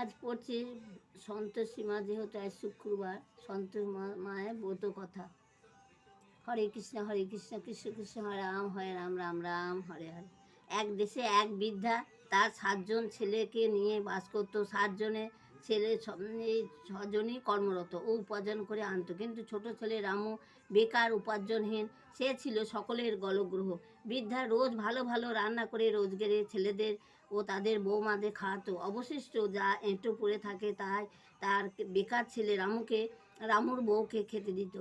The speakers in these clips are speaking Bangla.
আজ পড়ছি সন্তোষী মা যেহেতু আজ শুক্রবার। সন্তোষ মায়ের ব্রত কথা। হরে কৃষ্ণ হরে কৃষ্ণ কৃষ্ণ কৃষ্ণ, হরে রাম হরে রাম রাম রাম, হরে হরে। এক দেশে এক বৃদ্ধা, তার সাতজন ছেলেকে নিয়ে বাস করতো। সাতজনে ছেলে ছজনই কর্মরত। ও উপার্জন করে আনতো। কিন্তু ছোট ছেলে রামু বেকার, উপার্জনহীন। সে ছিল সকলের গলগ্রহ বৃদ্ধা রোজ ভালো ভালো রান্না করে রোজগারে ছেলেদের ও তাদের বৌমাদের খাওয়াতো। অবশিষ্ট যা এঁটো পড়ে থাকে তাই তার বেকার ছেলে রামুকে, রামুর বউকে খেতে দিত।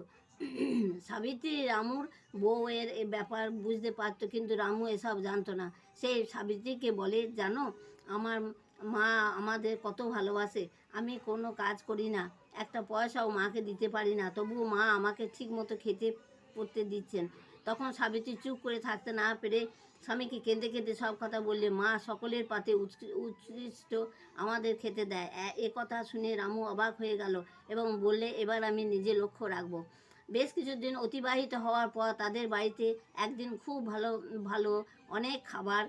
সাবিত্রী রামুর বউয়ের এ ব্যাপার বুঝতে পারতো কিন্তু রামু এসব জানতো না। সে সাবিত্রীকে বলে, জানো, আমার মা আমাদের কত ভালোবাসে, আমি কোনো কাজ করি না, একটা পয়সাও মাকে দিতে পারি না, তবুও মা আমাকে ঠিক মতো খেতে পড়তে দিচ্ছেন। তখন সাবিত্রী চুপ করে থাকতে না পেরে স্বামীকে কেঁদে কেঁদে সব কথা বললে মা সকলের পাতে উৎকৃ- উৎকৃষ্ট আমাদের খেতে দেয়। এ- কথা শুনে রামু অবাক হয়ে গেল এবং বললে, এবার আমি নিজে লক্ষ্য রাখব। বেশ কিছুদিন অতিবাহিত হওয়ার পর তাদের বাড়িতে একদিন খুব ভালো ভালো অনেক খাবার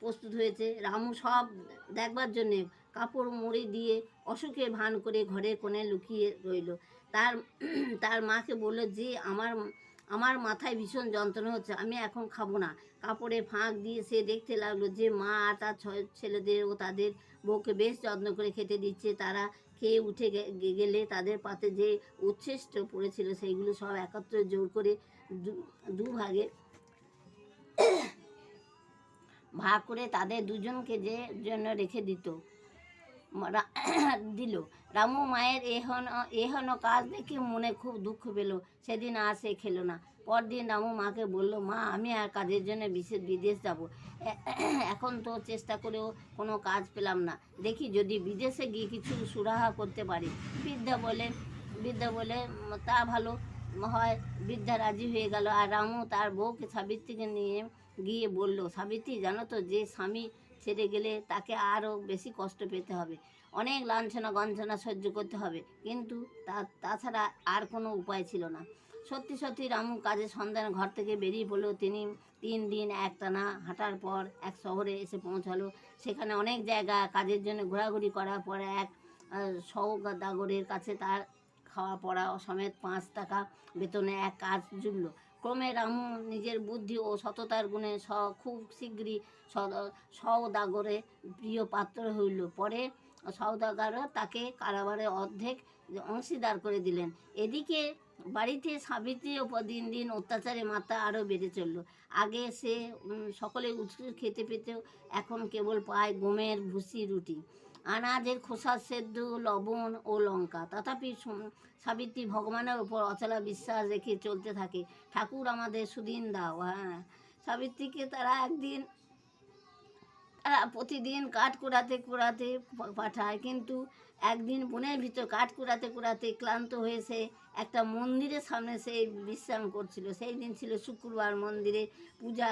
প্রস্তুত হয়েছে। রামু সব দেখবার জন্যে কাপড় মুড়ি দিয়ে অসুখে ভান করে ঘরে কোণে লুকিয়ে রইল। তার তার মাকে বলল, যে আমার আমার মাথায় ভীষণ যন্ত্রণা হচ্ছে, আমি এখন খাব না। কাপড়ে ফাঁক দিয়ে সে দেখতে লাগল যে মা তার ছেলেদের ও তাদের বউকে বেশ যত্ন করে খেতে দিচ্ছে। তারা খেয়ে উঠে গেলে তাদের পাতে যে উচ্ছিষ্ট পড়েছিল সেইগুলো সব একত্রে জোর করে দুভাগে ভাগ করে তাদের দুজনকে যে জন্য রেখে দিত। দিল। রামু মায়ের এহন এহন কাজ দেখে মনে খুব দুঃখ পেল। সেদিন আর সে খেলো না। পরদিন রামু মাকে বলল, মা, আমি আর কাজের জন্য বিশেষ বিদেশ যাব। এখন তো চেষ্টা করেও কোনো কাজ পেলাম না। দেখি যদি বিদেশে গিয়ে কিছু সুরাহা করতে পারি। বৃদ্ধা বলে বৃদ্ধা বলে, তা ভালো। হয় বৃদ্ধা রাজি হয়ে গেল আর রামু তার বউকে সাবিত্রীকে নিয়ে গিয়ে বলল, সাবিত্রী, জানো তো যে স্বামী ছেড়ে গেলে তাকে আরও বেশি কষ্ট পেতে হবে। অনেক লাঞ্ছনা গঞ্ছনা সহ্য করতে হবে। কিন্তু তা, তাছাড়া আর কোনো উপায় ছিল না। সত্যি সত্যি রামু কাজের সন্ধানে ঘর থেকে বেরিয়ে পড়ল। তিনি তিন দিন একটানা হাঁটার পর এক শহরে এসে পৌঁছালো। সেখানে অনেক জায়গা কাজের জন্য ঘোরাঘুরি করার পর এক সৌদাগরের কাছে তার খাওয়া পড়া সমেত পাঁচ টাকা বেতনে এক কাজ জুড়ল। ক্রমে রামু নিজের বুদ্ধি ও সততার গুণে স খুব শীঘ্রই সদ- সওদাগরে প্রিয় পাত্র হইল। পরে সওদাগরও তাকে কারাবারে অর্ধেক অংশীদার করে দিলেন। এদিকে বাড়িতে সাবিত্রীর ওপর দিন দিন অত্যাচারে মাত্রা আরও বেড়ে চলল। আগে সে সকলে উৎকৃষ্ট খেতে পেতেও এখন কেবল পায় গমের ভুসি রুটি। আনাজের খোসা, সেদ্ধ, লবণ ও লঙ্কা। তথাপি সাবিত্রী ভগবানের ওপর অচলা বিশ্বাস রেখে চলতে থাকে। ঠাকুর আমাদের সুদিন দাও হ্যাঁ। সাবিত্রীকে তারা একদিন তারা প্রতিদিন কাঠ কুড়াতে কুড়াতে পাঠায়। কিন্তু একদিন বনের ভিতর কাঠ কুড়াতে কুড়াতে ক্লান্ত হয়ে সে একটা মন্দিরের সামনে সে বিশ্রাম করছিল। সেই দিন ছিল শুক্রবার মন্দিরে পূজা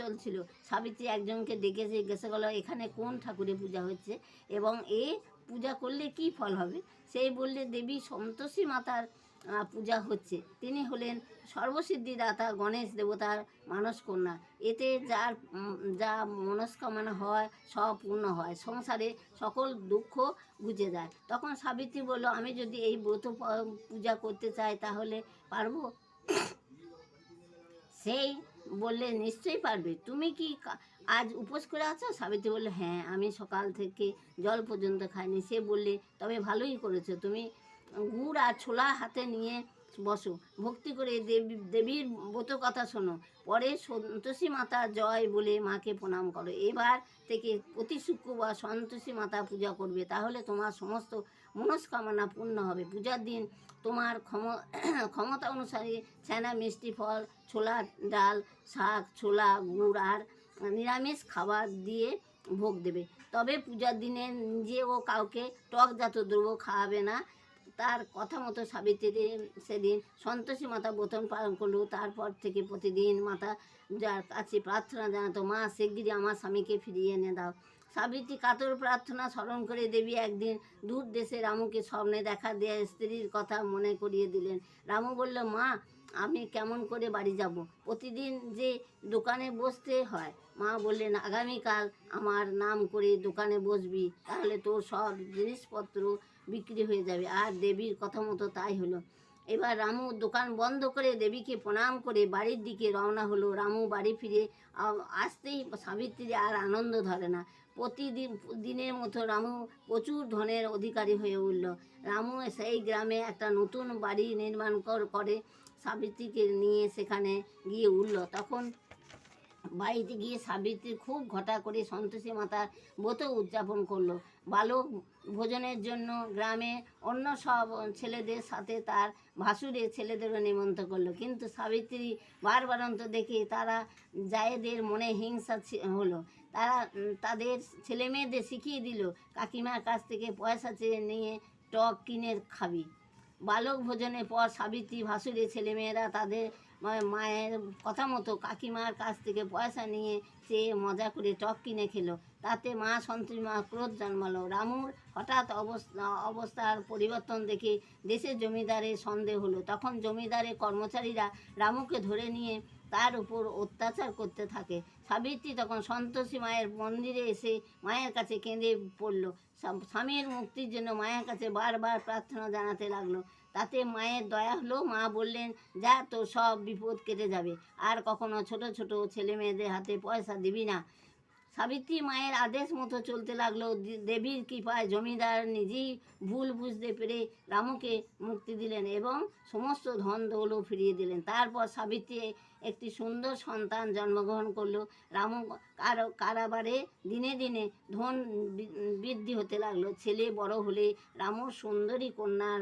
চলছিল। সাবিত্রী একজনকে ডেকেছে গেছে গেল এখানে কোন ঠাকুরের পূজা হচ্ছে? এবং এ পূজা করলে কি ফল হবে? সেই বললে, দেবী সন্তোষী মাতার পূজা হচ্ছে। তিনি হলেন সর্বসিদ্ধিদাতা গণেশ দেবতার মানস কন্যা এতে যার যা মনস্কামনা হয়, সব পূর্ণ হয়। সংসারে সকল দুঃখ বুঝে যায়। তখন সাবিত্রী বলল, আমি যদি এই ব্রত পূজা করতে চাই তাহলে পারব? সেই বললে, নিশ্চয়ই পারবে। তুমি কি, আজ উপোস করে আছো? সাবিত্রী বললে হ্যাঁ আমি সকাল থেকে জল পর্যন্ত খাইনি। সে বললে, তবে ভালোই করেছ। তুমি গুড় আর ছোলা হাতে নিয়ে বসো। ভক্তি করে দেবী, দেবীর ব্রত কথা শোনো। পরে সন্তোষী মাতা জয় বলে মাকে প্রণাম করো। এবার থেকে প্রতি শুক্রবার সন্তোষী মাতা পূজা করবে। তাহলে তোমার সমস্ত মনস্কামনা পূর্ণ হবে। পূজার দিন তোমার ক্ষম, ক্ষমতা অনুসারে ছানা, মিষ্টি ফল, ছোলা, ডাল, শাক, ছোলা, গুড় আর নিরামিষ খাবার দিয়ে ভোগ দেবে। তবে পূজার দিনে নিজে ও কাউকে টকজাত দ্রব্য খাওয়াবে না। তার কথা মতো সাবিত্রী সেদিন সন্তোষী মাতা বোতন পালন করল। তারপর থেকে প্রতিদিন মাতা যার কাছে প্রার্থনা জানাতো, মা, শিগগিরই আমার স্বামীকে ফিরিয়ে এনে দাও। সাবিত্রী কাতর প্রার্থনা স্মরণ করে দেবী একদিন দূর দেশে রামুকে স্বপ্নে দেখা দেয়া স্ত্রীর কথা মনে করিয়ে দিলেন। রামু বলল, মা, আমি কেমন করে বাড়ি যাব? প্রতিদিন যে দোকানে বসতে হয়। মা বললেন, আগামীকাল আমার নাম করে দোকানে বসবি, তাহলে তোর সব জিনিসপত্র বিক্রি হয়ে যাবে। আর দেবীর কথা মতো তাই হলো। এবার রামু দোকান বন্ধ করে দেবীকে প্রণাম করে বাড়ির দিকে রওনা হলো। রামু বাড়ি ফিরে আসতেই সাবিত্রী আর আনন্দ ধরে না। প্রতিদিন, দিনের মতো রামু প্রচুর ধনের অধিকারী হয়ে উঠল। রামু সেই গ্রামে একটা নতুন বাড়ি নির্মাণ কর- সাবিত্রীকে নিয়ে সেখানে গিয়ে উঠল। তখন বাড়িতে গিয়ে সাবিত্রী খুব ঘটা করে সন্তোষী মাতার ব্রত উদযাপন করল। বালক ভোজনের জন্য গ্রামে অন্য সব ছেলেদের সাথে তার ভাসুরে ছেলেদেরও নিমন্ত্রণ করল। কিন্তু সাবিত্রী বারবারন্ত দেখে তারা জায়েদের মনে হিংসা হলো। তারা তাদের ছেলে মেয়েদের শিখিয়ে দিল, কাকিমার কাছ থেকে পয়সা চেয়ে নিয়ে টক কিনে খাবি। বালক ভোজনের পর সাবিত্রী ভাসুরে ছেলেমেয়েরা তাদের মায়ের কথা মতো কাকিমার কাছ থেকে পয়সা নিয়ে সে মজা করে টক কিনে খেলো। তাতে মা সন্তোষী মা ক্রোধ জন্মালো। রামুর হঠাৎ অবস্থা, অবস্থার পরিবর্তন দেখে দেশের জমিদারের সন্দেহ হলো। তখন জমিদারের কর্মচারীরা রামুকে ধরে নিয়ে তার উপর অত্যাচার করতে থাকে। সাবিত্রী তখন সন্তোষী মায়ের মন্দিরে এসে মায়ের কাছে কেঁদে পড়ল। স্বামীর মুক্তির জন্য মায়ের কাছে বারবার প্রার্থনা জানাতে লাগল। তাতে মায়ের দয়া হলো। মা বললেন, যা তো সব বিপদ কেটে যাবে। আর কখনো ছোট ছোট ছেলে মেয়েদের হাতে পয়সা দিবি না। সাবিত্রী মায়ের আদেশ মতো চলতে লাগল। দেবীর কৃপায় জমিদার নিজেই ভুল বুঝতে পেরে রামুকে মুক্তি দিলেন এবং সমস্ত ধন দৌলও ফিরিয়ে দিলেন। তারপর সাবিত্রী একটি সুন্দর সন্তান জন্মগ্রহণ করল। রামু কার, কারাবারে দিনে দিনে ধন বৃদ্ধি হতে লাগল। ছেলে বড় হলে রামুর সুন্দরী কন্যার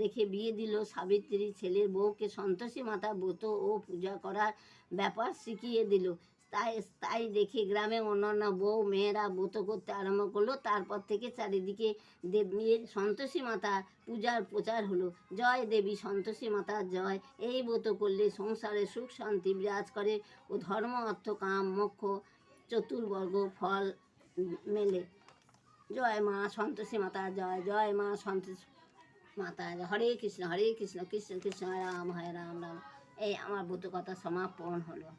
দেখে বিয়ে দিল। সাবিত্রী ছেলের বউকে সন্তোষী মাতা ব্রত ও পূজা করার ব্যাপার শিখিয়ে দিল। তাই তাই দেখে গ্রামে অন্যান্য বউ, মেয়েরা ব্রত করতে আরম্ভ করল। তারপর থেকে চারিদিকে দেবীর সন্তোষী মাতা পূজার প্রচার হলো। জয় দেবী, সন্তোষী মাতার জয়। এই ব্রত করলে সংসারে সুখ, শান্তি বিরাজ করে ও ধর্ম, অর্থ, কাম, মোক্ষ, চতুর্বর্গ, ফল মেলে। জয় মা সন্তোষী মাতা, জয়। জয় মা সন্তোষ মাতা হরে কৃষ্ণ হরে কৃষ্ণ কৃষ্ণ কৃষ্ণ, রাম, হরে রাম রাম। এই আমার ব্রত কথা সমাপন হলো।